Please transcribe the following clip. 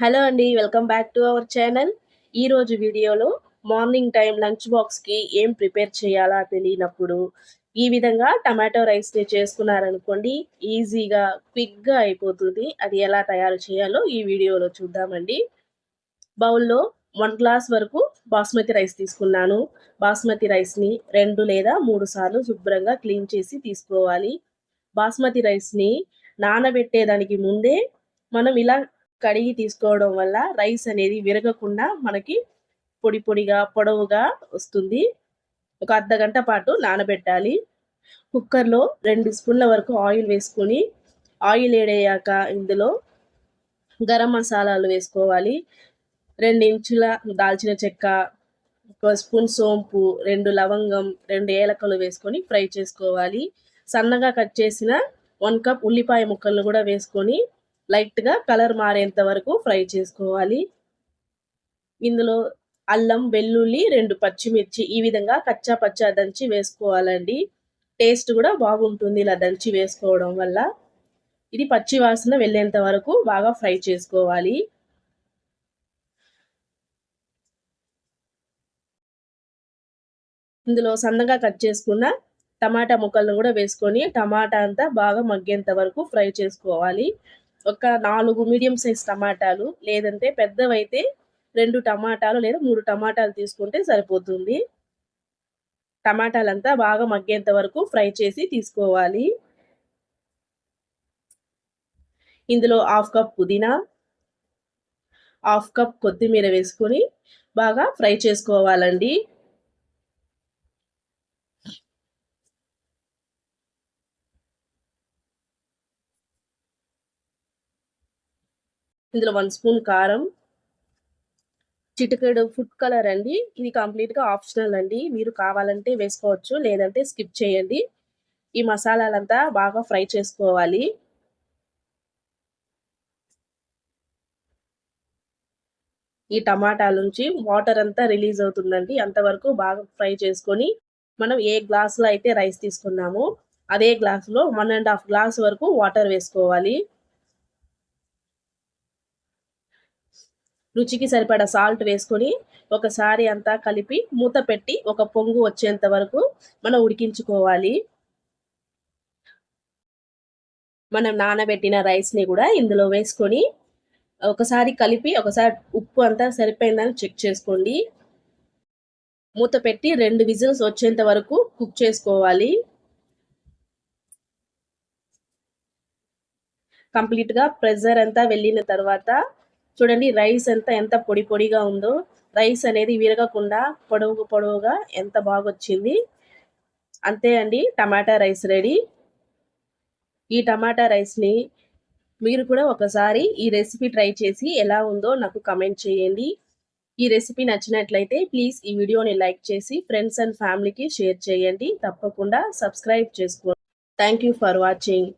Hello అండి welcome back to our channel. ఈరోజు వీడియోలో మార్నింగ్ టైం లంచ్ బాక్స్కి ఏం ప్రిపేర్ చేయాలా తెలియనప్పుడు ఈ విధంగా టమాటో రైస్ని చేసుకున్నారనుకోండి ఈజీగా క్విక్గా అయిపోతుంది. అది ఎలా తయారు చేయాలో ఈ వీడియోలో చూద్దామండి. బౌల్లో వన్ గ్లాస్ వరకు బాస్మతి రైస్ తీసుకున్నాను. బాస్మతి రైస్ని రెండు లేదా మూడు సార్లు శుభ్రంగా క్లీన్ చేసి తీసుకోవాలి. బాస్మతి రైస్ని నానబెట్టేదానికి ముందే మనం ఇలా కడిగి తీసుకోవడం వల్ల రైస్ అనేది విరగకుండా మనకి పొడి పొడిగా పొడవుగా వస్తుంది. ఒక అర్ధ గంట పాటు నానబెట్టాలి. కుక్కర్లో రెండు స్పూన్ల వరకు ఆయిల్ వేసుకొని ఆయిల్ ఏడయ్యాక ఇందులో గరం మసాలాలు వేసుకోవాలి. రెండు ఇంచుల దాల్చిన చెక్క ఒక స్పూన్ సోంపు రెండు లవంగం రెండు ఏలకలు వేసుకొని ఫ్రై చేసుకోవాలి. సన్నగా కట్ చేసిన వన్ కప్ ఉల్లిపాయ ముక్కలను కూడా వేసుకొని లైట్గా కలర్ మారేంత వరకు ఫ్రై చేసుకోవాలి. ఇందులో అల్లం వెల్లుల్లి రెండు పచ్చిమిర్చి ఈ విధంగా కచ్చా పచ్చా దంచి వేసుకోవాలండి. టేస్ట్ కూడా బాగుంటుంది ఇలా దంచి వేసుకోవడం వల్ల. ఇది పచ్చి వాసన వెళ్ళేంత వరకు బాగా ఫ్రై చేసుకోవాలి. ఇందులో సన్నగా కట్ చేసుకున్న టమాటా ముక్కలను కూడా వేసుకొని టమాటా అంతా బాగా మగ్గేంత వరకు ఫ్రై చేసుకోవాలి. ఒక నాలుగు మీడియం సైజ్ టమాటాలు లేదంటే పెద్దవైతే రెండు టమాటాలు లేదా మూడు టమాటాలు తీసుకుంటే సరిపోతుంది. టమాటాలంతా బాగా మగ్గేంత వరకు ఫ్రై చేసి తీసుకోవాలి. ఇందులో హాఫ్ కప్ పుదీనా హాఫ్ కప్ కొత్తిమీర వేసుకొని బాగా ఫ్రై చేసుకోవాలండి. ఇందులో వన్ స్పూన్ కారం చిటికెడు ఫుడ్ కలర్ అండి. ఇది కంప్లీట్గా ఆప్షనల్ అండి. మీరు కావాలంటే వేసుకోవచ్చు లేదంటే స్కిప్ చేయండి. ఈ మసాలాలంతా బాగా ఫ్రై చేసుకోవాలి. ఈ టమాటాల నుంచి వాటర్ అంతా రిలీజ్ అవుతుందండి. అంతవరకు బాగా ఫ్రై చేసుకొని మనం ఏ గ్లాస్లో అయితే రైస్ తీసుకున్నామో అదే గ్లాసులో వన్ అండ్ హాఫ్ గ్లాస్ వరకు వాటర్ వేసుకోవాలి. రుచికి సరిపడా సాల్ట్ వేసుకొని ఒకసారి అంతా కలిపి మూత పెట్టి ఒక పొంగు వచ్చేంత వరకు మనం ఉడికించుకోవాలి. మనం నానబెట్టిన రైస్ని కూడా ఇందులో వేసుకొని ఒకసారి కలిపి ఒకసారి ఉప్పు అంతా సరిపోయిందని చెక్ చేసుకోండి. మూత పెట్టి రెండు విజిల్స్ వచ్చేంత వరకు కుక్ చేసుకోవాలి. కంప్లీట్గా ప్రెజర్ అంతా వెళ్ళిన తర్వాత చూడండి రైస్ ఎంత ఎంత పొడి పొడిగా ఉందో రైస్ అనేది విరగకుండా పొడవు పొడవుగా ఎంత బాగా వచ్చింది అంతే అండి టమాటా రైస్ రెడీ. ఈ టమాటా రైస్ని మీరు కూడా ఒకసారి ఈ రెసిపీ ట్రై చేసి ఎలా ఉందో నాకు కమెంట్ చేయండి. ఈ రెసిపీ నచ్చినట్లయితే ప్లీజ్ ఈ వీడియోని లైక్ చేసి ఫ్రెండ్స్ అండ్ ఫ్యామిలీకి షేర్ చేయండి. తప్పకుండా సబ్స్క్రైబ్ చేసుకోండి. Thank for watching.